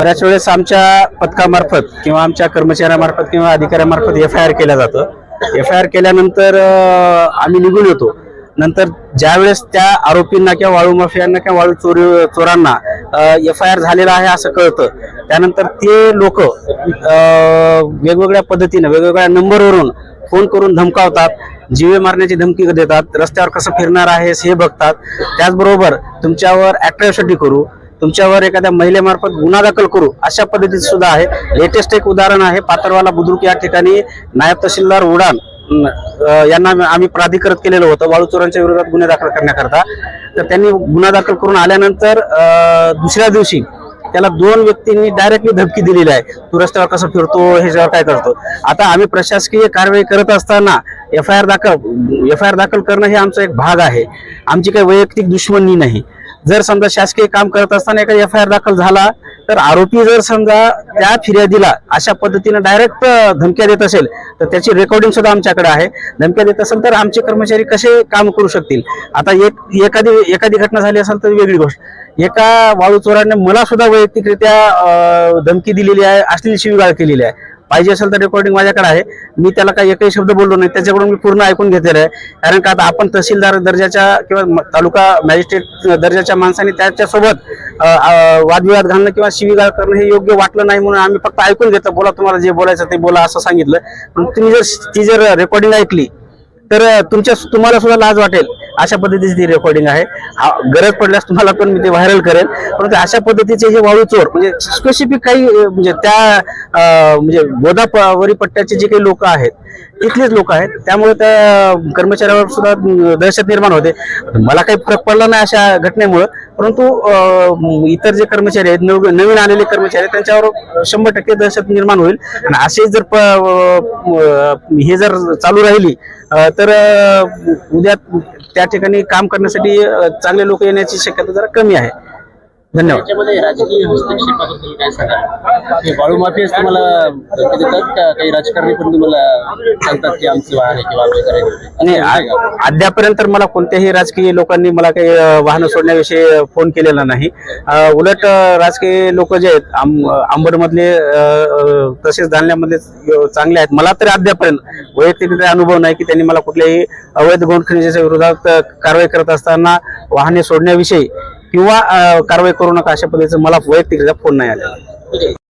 बऱ्याच वेळेस आमच्या पथकामार्फत किंवा आमच्या कर्मचाऱ्यामार्फत किंवा अधिकाऱ्यामार्फत एफ आय आर केलं जातं. एफ आय आर केल्यानंतर आम्ही निघून येतो. नंतर ज्या वेळेस त्या आरोपींना किंवा वाळू माफियांना किंवा वाळू चोरी चोरांना एफ आय आर झालेला आहे असं कळतं. त्यानंतर ते लोक वेगवेगळ्या पद्धतीनं वेगवेगळ्या नंबरवरून फोन करून धमकावतात जीवे मारण्याची धमकी देतात रस्त्यावर कसं फिरणार आहेस हे बघतात. त्याचबरोबर तुमच्यावर अट्रॅसिटी करू तुमच्यावर एखाद्या महिलेमार्फत गुन्हा दाखल करू अशा पद्धतीचं सुद्धा आहे. लेटेस्ट एक उदाहरण आहे पातरवाला बुद्रुक या ठिकाणी नायब तहसीलदार उडान यांना आम्ही प्राधिकृत केलेलं होतं. वाळूचोरांच्या विरोधात गुन्हे दाखल करण्याकरता. तर त्यांनी गुन्हा दाखल करून आल्यानंतर दुसऱ्या दिवशी त्याला दोन व्यक्तींनी डायरेक्टली धमकी दिलेली आहे. तू रस्त्यावर कसं फिरतो ह्याच्यावर काय करतो? आता आम्ही प्रशासकीय कारवाई करत असताना एफ आय आर दाखल एफ आय आर दाखल करणं हे आमचा एक भाग आहे. आमची काही वैयक्तिक दुश्मनी नाही. जर समजा शासकीय काम करत असताना एखादा एफ आय आर दाखल झाला तर आरोपी जर समजा त्या फिर्यादीला अशा पद्धतीने डायरेक्ट धमक्या देत असेल तर त्याची रेकॉर्डिंग सुद्धा आमच्याकडे आहे. धमक्या देत असेल तर आमचे कर्मचारी कसे काम करू शकतील? आता एक एखादी एखादी घटना झाली असेल तर वेगळी गोष्ट. एका वाळू चोराने मला सुद्धा वैयक्तिकरित्या धमकी दिलेली आहे अश्लील शिवीगाळ केलेली आहे. पाहिजे असेल तर रेकॉर्डिंग माझ्याकडे आहे. मी त्याला काही एकही शब्द बोललो नाही. त्याच्याकडून मी पूर्ण ऐकून घेतलेलं आहे. कारण का आता आपण तहसीलदार दर्जाच्या किंवा तालुका मॅजिस्ट्रेट दर्जाच्या माणसाने त्याच्यासोबत वादविवाद घालणं किंवा शिवीगाळ करणं हे योग्य वाटलं नाही म्हणून आम्ही फक्त ऐकून घेतो बोला तुम्हाला जे बोलायचं ते बोला असं सांगितलं. पण तुम्ही जर ती जर रेकॉर्डिंग ऐकली तर तुमच्या तुम्हाला सुद्धा लाज वाटेल. अशा पद्धतीची ती रेकॉर्डिंग आहे. हा, गरज पडल्यास तुम्हाला पण मी ते व्हायरल करेल परंतु अशा पद्धतीचे हे वाळू चोर म्हणजे स्पेसिफिक काही म्हणजे त्या म्हणजे गोदावरी पट्ट्याचे जे काही लोक आहेत तिथलेच लोक आहेत त्यामुळे त्या कर्मचाऱ्यावर सुद्धा दहशत निर्माण होते. मला काही फरक पडला नाही अशा घटनेमुळं. परंतु इतर जे कर्मचारी आहेत नव- नवीन आलेले कर्मचारी आहेत, त्यांच्यावर शंभर टक्के दहशत निर्माण होईल. आणि असे जर प- हे जर चालू राहिली तर उद्या त्या ठिकाणी काम करण्यासाठी चांगले लोक येण्याची शक्यता जरा कमी आहे. धन्यवाद. त्याच्यामध्ये राजकीय हस्तक्षेपाबद्दल काय सांगा हे वाळू माफियाच तुम्हाला धमकी देतात का? काही राजकारणी पण तुम्हाला सांगतात की आमचं वाहन आहे किंवा आमचे करायचे नाही आ- अद्यापर्यंत तर मला कोणत्याही राजकीय लोकांनी मला काही अ, वाहनं सोडण्याविषयी अ, फोन केलेला नाही. अ, उलट अ, राजकीय लोक जे आहेत आंब- आंबडमधले अ, अ, तसेच जालन्यामधले अ, चांगले आहेत. मला तरी अद्यापर्यंत वैयक्तिक अनुभव नाही की त्यांनी मला कुठल्याही अवैध गोंड खनिजाच्या विरोधात अ, कारवाई करत असताना वाहने सोडण्याविषयी किंवा कारवाई करू नका अशा पद्धतीचं मला वैयक्तिक फोन नाही आलेला.